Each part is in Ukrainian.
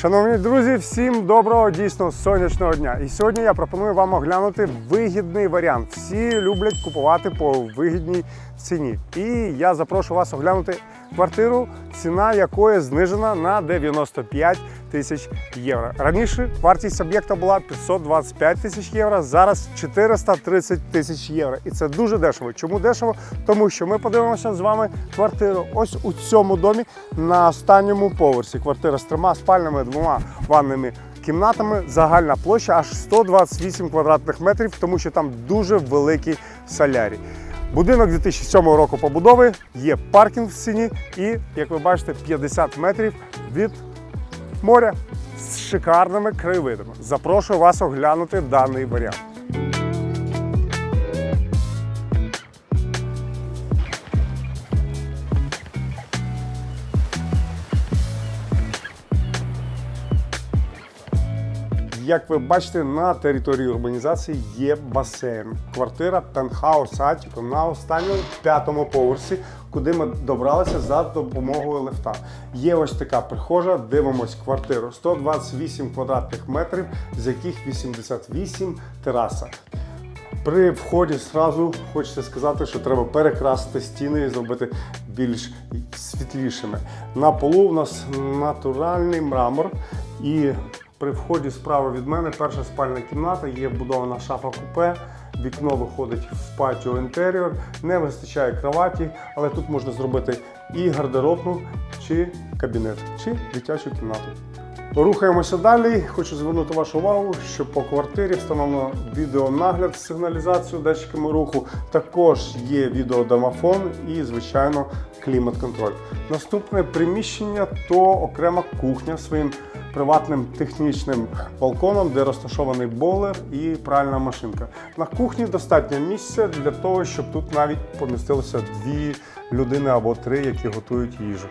Шановні друзі, всім доброго дійсно сонячного дня. І сьогодні я пропоную вам оглянути вигідний варіант. Всі люблять купувати по вигідній ціні. І я запрошую вас оглянути квартиру, ціна якої знижена на 95 тисяч євро. Раніше вартість об'єкта була 525 тисяч євро, зараз 430 тисяч євро. І це дуже дешево. Чому дешево? Тому що ми подивимося з вами квартиру ось у цьому домі на останньому поверсі. Квартира з трьома спальнями, двома ванними кімнатами. Загальна площа аж 128 квадратних метрів, тому що там дуже великий солярій. Будинок 2007 року побудови, є паркінг в сіні і, як ви бачите, 50 метрів від моря з шикарними краєвидами. Запрошую вас оглянути даний варіант. Як ви бачите, на території урбанізації є басейн. Квартира пентхаус Атіко на останньому п'ятому поверсі, куди ми добралися за допомогою лифта. Є ось така прихожа. Дивимось квартиру 128 квадратних метрів, з яких 88 тераса. При вході зразу хочеться сказати, що треба перекрасити стіни і зробити більш світлішими. На полу у нас натуральний мрамор і при вході справа від мене перша спальна кімната, є вбудована шафа купе. Вікно виходить в патіо інтер'єр, не вистачає кроваті, але тут можна зробити і гардеробну, чи кабінет, чи дитячу кімнату. Рухаємося далі. Хочу звернути вашу увагу, що по квартирі встановлено відеонагляд з сигналізацією датчиками руху. Також є відеодомофон і, звичайно, клімат-контроль. Наступне приміщення то окрема кухня своїм приватним технічним балконом, де розташований бойлер і пральна машинка. На кухні достатньо місця для того, щоб тут навіть помістилося дві людини або три, які готують їжу.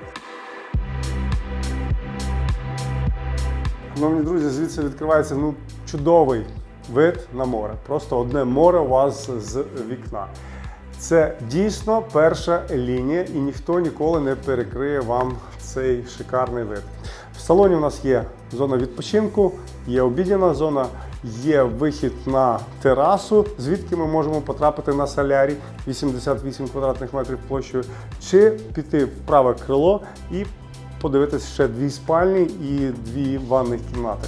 Шановні друзі, звідси відкривається ну, чудовий вид на море. Просто одне море у вас з вікна. Це дійсно перша лінія, і ніхто ніколи не перекриє вам цей шикарний вид. В салоні у нас є зона відпочинку, є обідня зона, є вихід на терасу, звідки ми можемо потрапити на солярій 88 квадратних метрів площею, чи піти в праве крило і подивитися ще дві спальні і дві ванних кімнати.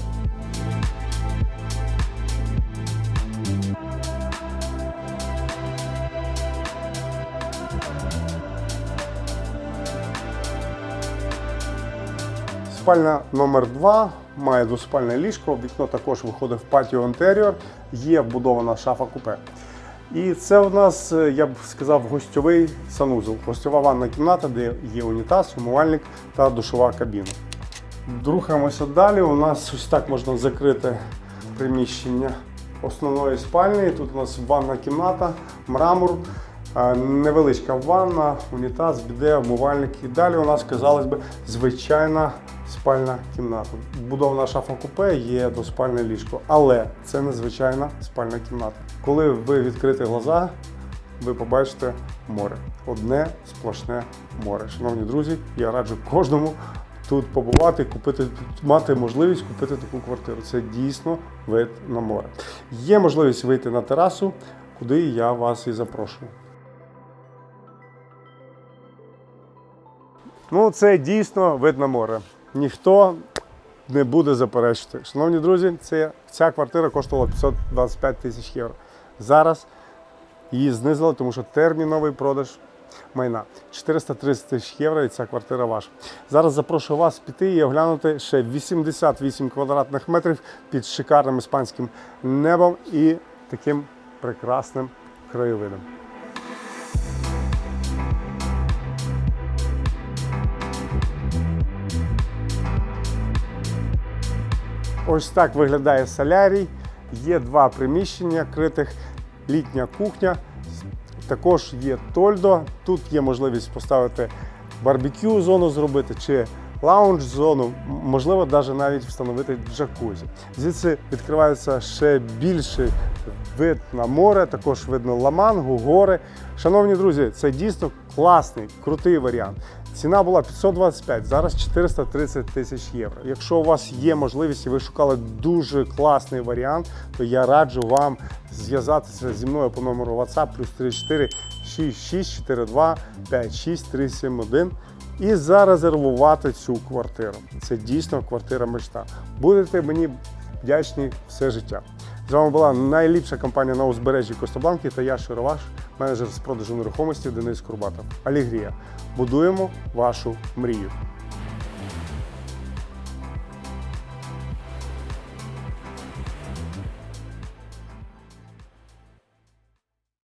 Спальня номер 2 має двоспальне ліжко, вікно також виходить в патіо інтер'єр, є вбудована шафа купе. І це у нас, е, я б сказав, гостьовий санузел, гостьова ванна кімната, де є унітаз, умивальник та душова кабіна. Рухаємося далі. У нас ось так можна закрити приміщення основної спальні. Тут у нас ванна кімната, мрамор, е, невеличка ванна, унітаз, біде, умивальник. І далі у нас, казалось би, звичайна спальна кімната. Будована шафа купе є двоспальне ліжко, але це не звичайна спальна кімната. Коли ви відкрите глаза, ви побачите море. Одне сплошне море. Шановні друзі, я раджу кожному тут побувати, купити, мати можливість купити таку квартиру. Це дійсно вид на море. Є можливість вийти на терасу, куди я вас і запрошую. Ну, це дійсно вид на море. Ніхто не буде заперечити. Шановні друзі, це, ця квартира коштувала 525 тисяч євро. Зараз її знизили, тому що терміновий продаж майна 430 тисяч євро, і ця квартира ваша. Зараз запрошую вас піти і оглянути ще 88 квадратних метрів під шикарним іспанським небом і таким прекрасним краєвидом. Ось так виглядає солярій. Є два приміщення критих, літня кухня. Також є тольдо. Тут є можливість поставити барбекю зону зробити чи лаунж зону, можливо, навіть навіть встановити джакузі. Звідси відкривається ще більший вид на море, також видно Ламангу, гори. Шановні друзі, це дійсно класний, крутий варіант. Ціна була 525, зараз 430 тисяч євро. Якщо у вас є можливість і ви шукали дуже класний варіант, то я раджу вам зв'язатися зі мною по номеру WhatsApp плюс 34 6642 56371 і зарезервувати цю квартиру. Це дійсно квартира мечта. Будете мені вдячні все життя. З вами була найліпша компанія на узбережжі Костобланки та я Широваш, менеджер з продажу нерухомості Денис Курбатов. Алігрія. Будуємо вашу мрію.